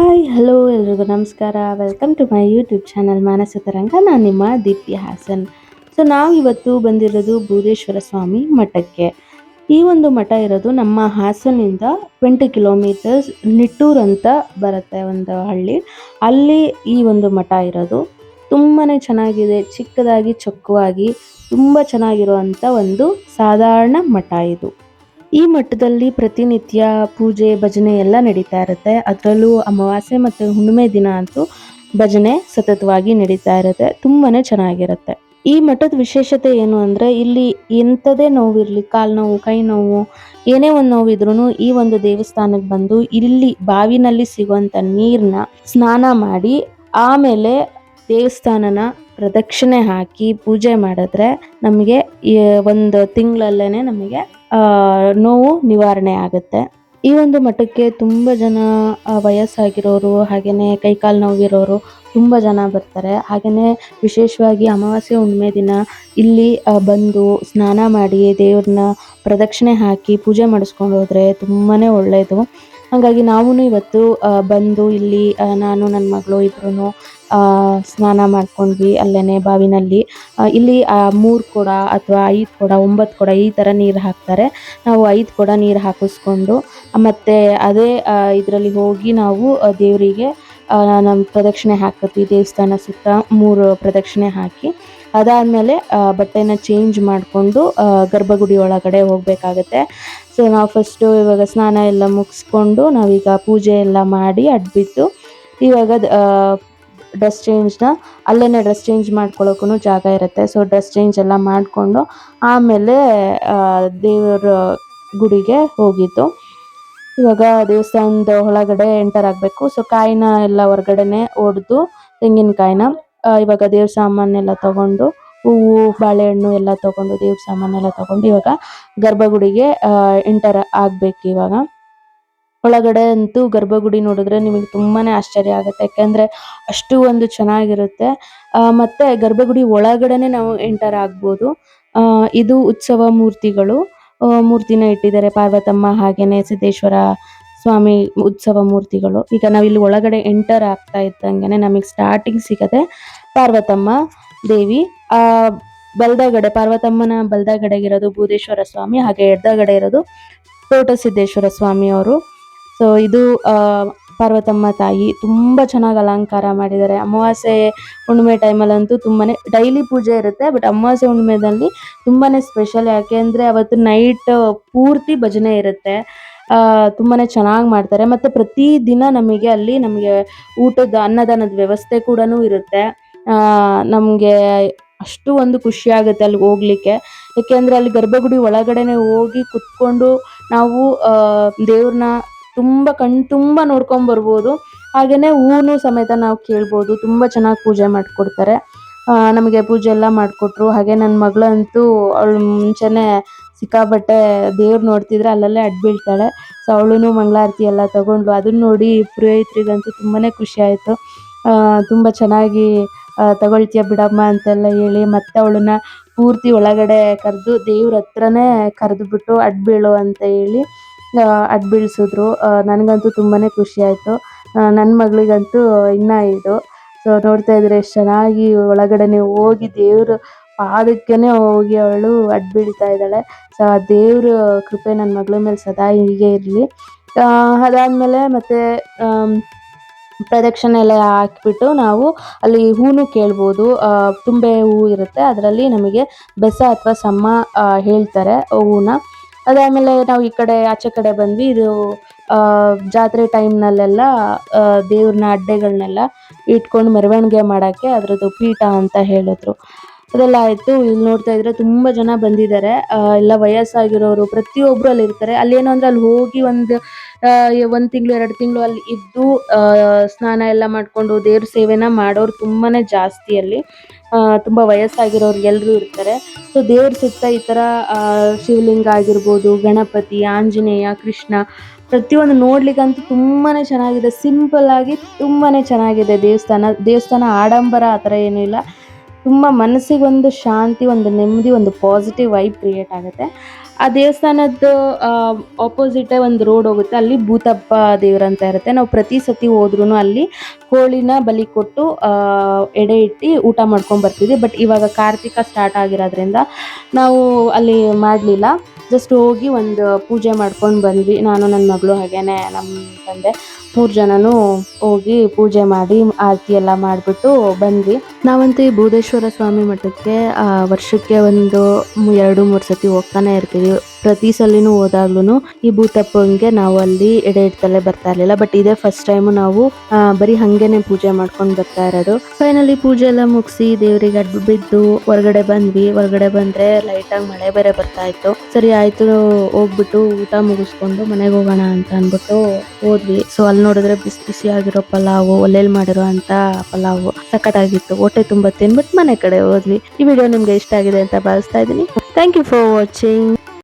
Hi, hello, ಎಲ್ರಿಗೂ ನಮಸ್ಕಾರ. Welcome to my YouTube channel Manasa Taranga ನಾನು ನಿಮ್ಮ ದೀಪ್ತಿ ಹಾಸನ್. ಸೊ ನಾವು ಇವತ್ತು ಬಂದಿರೋದು ಭೂದೇಶ್ವರ ಸ್ವಾಮಿ ಮಠಕ್ಕೆ. ಈ ಒಂದು ಮಠ ಇರೋದು ನಮ್ಮ ಹಾಸನಿಂದ ಟ್ವೆಂಟಿ ಕಿಲೋಮೀಟರ್ಸ್ ನಿಟ್ಟೂರ್ ಅಂತ ಬರುತ್ತೆ ಒಂದು ಹಳ್ಳಿ. ಅಲ್ಲಿ ಈ ಒಂದು ಮಠ ಇರೋದು. ತುಂಬಾ ಚೆನ್ನಾಗಿದೆ, ಚಿಕ್ಕದಾಗಿ, ಚೊಕ್ಕವಾಗಿ, ತುಂಬ ಚೆನ್ನಾಗಿರುವಂಥ ಒಂದು ಸಾಧಾರಣ ಮಠ ಇದು. ಈ ಮಠದಲ್ಲಿ ಪ್ರತಿನಿತ್ಯ ಪೂಜೆ, ಭಜನೆ ಎಲ್ಲ ನಡೀತಾ ಇರುತ್ತೆ. ಅದರಲ್ಲೂ ಅಮಾವಾಸ್ಯೆ ಮತ್ತು ಹುಣ್ಣಿಮೆ ದಿನ ಅಂತೂ ಭಜನೆ ಸತತವಾಗಿ ನಡೀತಾ ಇರುತ್ತೆ. ತುಂಬಾನೇ ಚೆನ್ನಾಗಿರುತ್ತೆ. ಈ ಮಠದ ವಿಶೇಷತೆ ಏನು ಅಂದ್ರೆ ಇಲ್ಲಿ ಎಂಥದೇ ನೋವಿರಲಿ ಕಾಲು ನೋವು, ಕೈ ನೋವು, ಏನೇ ಒಂದು ನೋವಿದ್ರೂ ಈ ಒಂದು ದೇವಸ್ಥಾನಕ್ಕೆ ಬಂದು ಇಲ್ಲಿ ಬಾವಿನಲ್ಲಿ ಸಿಗುವಂತ ನೀರನ್ನ ಸ್ನಾನ ಮಾಡಿ ಆಮೇಲೆ ದೇವಸ್ಥಾನನ ಪ್ರದಕ್ಷಿಣೆ ಹಾಕಿ ಪೂಜೆ ಮಾಡಿದ್ರೆ ನಮಗೆ ಒಂದು ತಿಂಗಳಲ್ಲೇನೆ ನಮಗೆ ನೋವು ನಿವಾರಣೆ ಆಗುತ್ತೆ. ಈ ಒಂದು ಮಠಕ್ಕೆ ತುಂಬ ಜನ ವಯಸ್ಸಾಗಿರೋರು ಹಾಗೆಯೇ ಕೈಕಾಲು ನೋವಿರೋರು ತುಂಬ ಜನ ಬರ್ತಾರೆ. ಹಾಗೆಯೇ ವಿಶೇಷವಾಗಿ ಅಮಾವಾಸ್ಯೆ ಹುಣ್ಣಿಮೆ ದಿನ ಇಲ್ಲಿ ಬಂದು ಸ್ನಾನ ಮಾಡಿ ದೇವ್ರನ್ನ ಪ್ರದಕ್ಷಿಣೆ ಹಾಕಿ ಪೂಜೆ ಮಾಡಿಸ್ಕೊಂಡು ಹೋದರೆ ತುಂಬಾ ಒಳ್ಳೆಯದು ಹಾಗಾಗಿ ನಾವೂ ಇವತ್ತು ಬಂದು ಇಲ್ಲಿ ನಾನು ನನ್ನ ಮಗಳು ಇಬ್ಬರೂ ಸ್ನಾನ ಮಾಡ್ಕೊಂಡ್ವಿ ಅಲ್ಲೇ ಬಾವಿನಲ್ಲಿ. ಇಲ್ಲಿ ಮೂರು ಕೊಡ ಅಥವಾ ಐದು ಕೊಡ, ಒಂಬತ್ತು ಕೊಡ ಈ ಥರ ನೀರು ಹಾಕ್ತಾರೆ. ನಾವು ಐದು ಕೊಡ ನೀರು ಹಾಕಿಸ್ಕೊಂಡು, ಮತ್ತು ಅದೇ ಇದರಲ್ಲಿ ಹೋಗಿ ನಾವು ದೇವರಿಗೆ ನಮ್ಮ ಪ್ರದಕ್ಷಿಣೆ ಹಾಕ್ತೀವಿ ದೇವಸ್ಥಾನ ಸುತ್ತ ಮೂರು ಪ್ರದಕ್ಷಿಣೆ ಹಾಕಿ. ಅದಾದಮೇಲೆ ಬಟ್ಟೆನ ಚೇಂಜ್ ಮಾಡಿಕೊಂಡು ಗರ್ಭಗುಡಿ ಒಳಗಡೆ ಹೋಗಬೇಕಾಗತ್ತೆ. ಸೊ ನಾವು ಫಸ್ಟು ಇವಾಗ ಸ್ನಾನ ಎಲ್ಲ ಮುಗಿಸ್ಕೊಂಡು, ನಾವೀಗ ಪೂಜೆ ಎಲ್ಲ ಮಾಡಿ ಅಡ್ಬಿಟ್ಟು, ಇವಾಗ ಡ್ರೆಸ್ ಚೇಂಜ್ನ ಅಲ್ಲೇ ಡ್ರೆಸ್ ಚೇಂಜ್ ಮಾಡ್ಕೊಳ್ಳೋಕ್ಕೂ ಜಾಗ ಇರುತ್ತೆ. ಸೊ ಡ್ರೆಸ್ ಚೇಂಜ್ ಎಲ್ಲ ಮಾಡಿಕೊಂಡು, ಆಮೇಲೆ ದೇವರ ಗುಡಿಗೆ ಹೋಗಿದ್ದು. ಇವಾಗ ದೇವಸ್ಥಾನದ ಒಳಗಡೆ ಎಂಟರ್ ಆಗಬೇಕು. ಸೊ ಕಾಯಿನ ಎಲ್ಲ ಹೊರಗಡೆನೆ ಒಡೆದು, ತೆಂಗಿನಕಾಯಿನ ಇವಾಗ ದೇವ್ರ ಸಾಮಾನೆಲ್ಲ ತಗೊಂಡು, ಹೂವು, ಬಾಳೆಹಣ್ಣು ಎಲ್ಲ ತಗೊಂಡು ದೇವ್ರ ಸಾಮಾನೆಲ್ಲ ತಗೊಂಡು ಇವಾಗ ಗರ್ಭಗುಡಿಗೆ ಎಂಟರ್ ಆಗ್ಬೇಕು ಇವಾಗ. ಒಳಗಡೆ ಅಂತೂ ಗರ್ಭಗುಡಿ ನೋಡಿದ್ರೆ ನಿಮಗೆ ತುಂಬಾನೇ ಆಶ್ಚರ್ಯ ಆಗುತ್ತೆ. ಯಾಕಂದ್ರೆ ಅಷ್ಟು ಒಂದು ಚೆನ್ನಾಗಿರುತ್ತೆ. ಮತ್ತೆ ಗರ್ಭಗುಡಿ ಒಳಗಡೆನೆ ನಾವು ಎಂಟರ್ ಆಗ್ಬೋದು. ಇದು ಉತ್ಸವ ಮೂರ್ತಿಗಳು. ಮೂರ್ತಿನ ಇಟ್ಟಿದ್ದಾರೆ ಪಾರ್ವತಮ್ಮ ಹಾಗೇನೆ ಸಿದ್ದೇಶ್ವರ ಸ್ವಾಮಿ ಉತ್ಸವ ಮೂರ್ತಿಗಳು. ಈಗ ನಾವಿಲ್ಲಿ ಒಳಗಡೆ ಎಂಟರ್ ಆಗ್ತಾ ಇದ್ದಂಗೆನೆ ನಮಗೆ ಸ್ಟಾರ್ಟಿಂಗ್ ಸಿಗದೆ ಪಾರ್ವತಮ್ಮ ದೇವಿ, ಆ ಬಲ್ದಗಡೆ, ಪಾರ್ವತಮ್ಮನ ಬಲ್ದಗಡೆಗಿರೋದು ಭೂದೇಶ್ವರ ಸ್ವಾಮಿ, ಹಾಗೆ ಎಡ್ದಗಡೆ ಇರೋದು ತೋಟ ಸಿದ್ದೇಶ್ವರ ಸ್ವಾಮಿ ಅವರು. ಸೊ ಇದು ಪಾರ್ವತಮ್ಮ ತಾಯಿ ತುಂಬ ಚೆನ್ನಾಗಿ ಅಲಂಕಾರ ಮಾಡಿದ್ದಾರೆ. ಅಮಾವಾಸ್ಯೆ ಹುಣ್ಣಿಮೆ ಟೈಮಲ್ಲಂತೂ ತುಂಬಾನೇ, ಡೈಲಿ ಪೂಜೆ ಇರುತ್ತೆ, ಬಟ್ ಅಮಾವಾಸ್ಯೆ ಹುಣ್ಣಿಮೆದಲ್ಲಿ ತುಂಬಾನೇ ಸ್ಪೆಷಲ್ ಯಾಕೆ ಅಂದರೆ ಅವತ್ತು ನೈಟ್ ಪೂರ್ತಿ ಭಜನೆ ಇರುತ್ತೆ. ತುಂಬಾನೇ ಚೆನ್ನಾಗಿ ಮಾಡ್ತಾರೆ. ಮತ್ತೆ ಪ್ರತಿ ದಿನ ನಮಗೆ ಅಲ್ಲಿ ನಮಗೆ ಊಟದ, ಅನ್ನದಾನದ ವ್ಯವಸ್ಥೆ ಕೂಡ ಇರುತ್ತೆ. ನಮಗೆ ಅಷ್ಟು ಒಂದು ಖುಷಿ ಆಗುತ್ತೆ ಅಲ್ಲಿ ಹೋಗ್ಲಿಕ್ಕೆ. ಯಾಕೆಂದ್ರೆ ಅಲ್ಲಿ ಗರ್ಭಗುಡಿ ಒಳಗಡೆನೆ ಹೋಗಿ ಕುತ್ಕೊಂಡು ನಾವು ದೇವ್ರನ್ನ ತುಂಬ ಕಣ್ಣು ತುಂಬ ನೋಡ್ಕೊಂಡ್ ಬರ್ಬೋದು. ಹಾಗೇನೆ ಹೂನು ಸಮೇತ ನಾವು ಕೇಳ್ಬೋದು. ತುಂಬ ಚೆನ್ನಾಗಿ ಪೂಜೆ ಮಾಡಿಕೊಡ್ತಾರೆ. ನಮಗೆ ಪೂಜೆ ಎಲ್ಲ ಮಾಡಿಕೊಟ್ರು. ಹಾಗೆ ನನ್ನ ಮಗಳಂತೂ ಅವಳು ಮುಂಚೆನೆ ಸಿಕ್ಕಾಬಟ್ಟೆ ದೇವ್ರು ನೋಡ್ತಿದ್ರೆ ಅಲ್ಲಲ್ಲೇ ಅಡ್ಬೀಳ್ತಾಳೆ. ಸೊ ಅವಳು ಮಂಗಳಾರತಿ ಎಲ್ಲ ತಗೊಂಡ್ಲು ಅದನ್ನ ನೋಡಿ ಪುರೋಹಿತರಿಗಂತೂ ತುಂಬಾನೇ ಖುಷಿ ಆಯಿತು. ತುಂಬ ಚೆನ್ನಾಗಿ ತಗೊಳ್ತೀಯ ಬಿಡಮ್ಮ ಅಂತೆಲ್ಲ ಹೇಳಿ ಮತ್ತೆ ಅವಳನ್ನ ಪೂರ್ತಿ ಒಳಗಡೆ ಕರೆದು ದೇವ್ರ ಹತ್ರನೇ ಕರೆದು ಬಿಟ್ಟು ಅಡ್ಡ ಬೀಳು ಅಂತ ಹೇಳಿ ಅಡ್ ಬೀಳ್ಸಿದ್ರು ನನಗಂತೂ ತುಂಬಾನೇ ಖುಷಿ ಆಯಿತು. ನನ್ನ ಮಗಳಿಗಂತೂ ಇನ್ನ ಇದು. ಸೊ ನೋಡ್ತಾ ಇದ್ರೆ ಎಷ್ಟು ಚೆನ್ನಾಗಿ ಒಳಗಡೆನೆ ಹೋಗಿ ದೇವ್ರ ಪಾದಕ್ಕೇ ಹೋಗಿ ಅವಳು ಅಡ್ ಬೀಳ್ತಾ ಇದ್ದಾಳೆ. ಸೊ ಆ ದೇವ್ರ ಕೃಪೆ ನನ್ನ ಮಗಳ ಮೇಲೆ ಸದಾ ಹೀಗೆ ಇರಲಿ. ಅದಾದ್ಮೇಲೆ ಮತ್ತೆ ಪ್ರದಕ್ಷಿಣೆ ಎಲ್ಲ ಹಾಕ್ಬಿಟ್ಟು ನಾವು ಅಲ್ಲಿ ಹೂನು ಕೇಳ್ಬೋದು. ತುಂಬೆ ಹೂ ಇರುತ್ತೆ. ಅದರಲ್ಲಿ ನಮಗೆ ಬೆಸ ಅಥವಾ ಸಮ್ಮ ಹೇಳ್ತಾರೆ ಹೂನ. ಅದಾದಮೇಲೆ ನಾವು ಈ ಕಡೆ, ಆಚೆ ಕಡೆ ಬಂದ್ವಿ. ಇದು ಜಾತ್ರೆ ಟೈಮ್ನಲ್ಲೆಲ್ಲ ದೇವ್ರನ್ನ ಅಡ್ಡೆಗಳನ್ನೆಲ್ಲ ಇಟ್ಕೊಂಡು ಮೆರವಣಿಗೆ ಮಾಡೋಕ್ಕೆ ಅದರದ್ದು ಪೀಠ ಅಂತ ಹೇಳಿದ್ರು. ಅದೆಲ್ಲ ಆಯಿತು. ಇಲ್ಲಿ ನೋಡ್ತಾ ಇದ್ರೆ ತುಂಬಾ ಜನ ಬಂದಿದ್ದಾರೆ. ಎಲ್ಲ ವಯಸ್ಸಾಗಿರೋರು ಪ್ರತಿಯೊಬ್ಬರು ಅಲ್ಲಿ ಇರ್ತಾರೆ. ಅಲ್ಲಿ ಏನು ಅಂದರೆ ಅಲ್ಲಿ ಹೋಗಿ ಒಂದು ಒಂದು ತಿಂಗಳು, ಎರಡು ತಿಂಗಳು ಅಲ್ಲಿ ಇದ್ದು ಸ್ನಾನ ಎಲ್ಲ ಮಾಡ್ಕೊಂಡು ದೇವ್ರ ಸೇವೆನ ಮಾಡೋರು ತುಂಬಾನೇ ಜಾಸ್ತಿ ಅಲ್ಲಿ. ತುಂಬಾ ವಯಸ್ಸಾಗಿರೋರು ಎಲ್ಲರೂ ಇರ್ತಾರೆ. ಸೊ ದೇವ್ರ ಸುತ್ತ ಈ ಥರ ಶಿವಲಿಂಗ ಆಗಿರ್ಬೋದು, ಗಣಪತಿ, ಆಂಜನೇಯ, ಕೃಷ್ಣ ಪ್ರತಿಯೊಂದು ನೋಡ್ಲಿಕ್ಕಂತೂ ತುಂಬಾನೇ ಚೆನ್ನಾಗಿದೆ. ಸಿಂಪಲ್ ಆಗಿ ತುಂಬಾನೇ ಚೆನ್ನಾಗಿದೆ ದೇವಸ್ಥಾನ. ದೇವಸ್ಥಾನ ಆಡಂಬರ ಆ ಥರ ಏನೂ ಇಲ್ಲ. ತುಂಬ ಮನಸ್ಸಿಗೆ ಒಂದು ಶಾಂತಿ, ಒಂದು ನೆಮ್ಮದಿ, ಒಂದು ಪಾಸಿಟಿವ್ ವೈಬ್ ಕ್ರಿಯೇಟ್ ಆಗುತ್ತೆ. ಆ ದೇವಸ್ಥಾನದ ಆಪೋಸಿಟೇ ಒಂದು ರೋಡ್ ಹೋಗುತ್ತೆ. ಅಲ್ಲಿ ಭೂತಪ್ಪ ದೇವ್ರಂತ ಇರುತ್ತೆ. ನಾವು ಪ್ರತಿ ಸತಿ ಹೋದ್ರೂ ಅಲ್ಲಿ ಕೋಳಿನ ಬಲಿ ಕೊಟ್ಟು ಎಡೆ ಇಟ್ಟು ಊಟ ಮಾಡ್ಕೊಂಡು ಬರ್ತೀವಿ ಬಟ್ ಇವಾಗ ಕಾರ್ತಿಕ ಸ್ಟಾರ್ಟ್ ಆಗಿರೋದ್ರಿಂದ ನಾವು ಅಲ್ಲಿ ಮಾಡಲಿಲ್ಲ. ಜಸ್ಟ್ ಹೋಗಿ ಒಂದು ಪೂಜೆ ಮಾಡ್ಕೊಂಡು ಬಂದ್ವಿ. ನಾನು ನನ್ನ ಮಗಳು ಹಾಗೇನೆ ನಮ್ಮ ತಂದೆ. ಮೂರು ಜನನೂ ಹೋಗಿ ಪೂಜೆ ಮಾಡಿ, ಆರತಿ ಎಲ್ಲ ಮಾಡಿಬಿಟ್ಟು ಬಂದ್ವಿ. ನಾವಂತೂ ಈ ಸ್ವಾಮಿ ಮಠಕ್ಕೆ ವರ್ಷಕ್ಕೆ ಒಂದು ಎರಡು ಮೂರು ಸತಿ ಹೋಗ್ತಾನೆ ಇರ್ತೀವಿ. ಪ್ರತಿ ಸಲಿನೂ ಹೋದಾಗ್ಲೂ ಈ ಭೂತಪ್ಪಂಗೆ ನಾವು ಅಲ್ಲಿ ಎಡೆ ಇಡ್ತಲೇ ಬರ್ತಾ ಇರಲಿಲ್ಲ. ಬಟ್ ಇದೇ ಫಸ್ಟ್ ಟೈಮ್ ನಾವು ಬರೀ ಹಂಗೇನೆ ಪೂಜೆ ಮಾಡ್ಕೊಂಡು ಬರ್ತಾ ಇರೋದು. ಫೈನಲಿ ಪೂಜೆ ಎಲ್ಲ ಮುಗಿಸಿ ದೇವರಿಗೆ ಅಡ್ಡು ಬಿದ್ದು ಹೊರಗಡೆ ಬಂದ್ವಿ. ಹೊರಗಡೆ ಬಂದ್ರೆ ಲೈಟ್ ಆಗಿ ಮಳೆ ಬೇರೆ ಬರ್ತಾ ಇತ್ತು. ಸರಿ ಆಯ್ತು, ಹೋಗ್ಬಿಟ್ಟು ಊಟ ಮುಗಿಸ್ಕೊಂಡು ಮನೆಗೆ ಹೋಗೋಣ ಅಂತ ಅನ್ಬಿಟ್ಟು ಹೋದ್ವಿ. ಸೊ ಅಲ್ಲಿ ನೋಡಿದ್ರೆ ಬಿಸಿ ಬಿಸಿ ಆಗಿರೋ ಪಲಾವು ಒಲೆಯಲ್ಲಿ ಮಾಡಿರೋ ಅಂತ ಪಲಾವು ಸಖತ್ತಾಗಿತ್ತು. ಹೊಟ್ಟೆ ತುಂಬ ತಿನ್ಬಿಟ್ಟು ಮನೆ ಕಡೆ ಹೋದ್ವಿ. ಈ ವಿಡಿಯೋ ನಿಮ್ಗೆ ಇಷ್ಟ ಆಗಿದೆ ಅಂತ ಭಾವಿಸ್ತಾ ಇದ್ದೀನಿ. Thank you for watching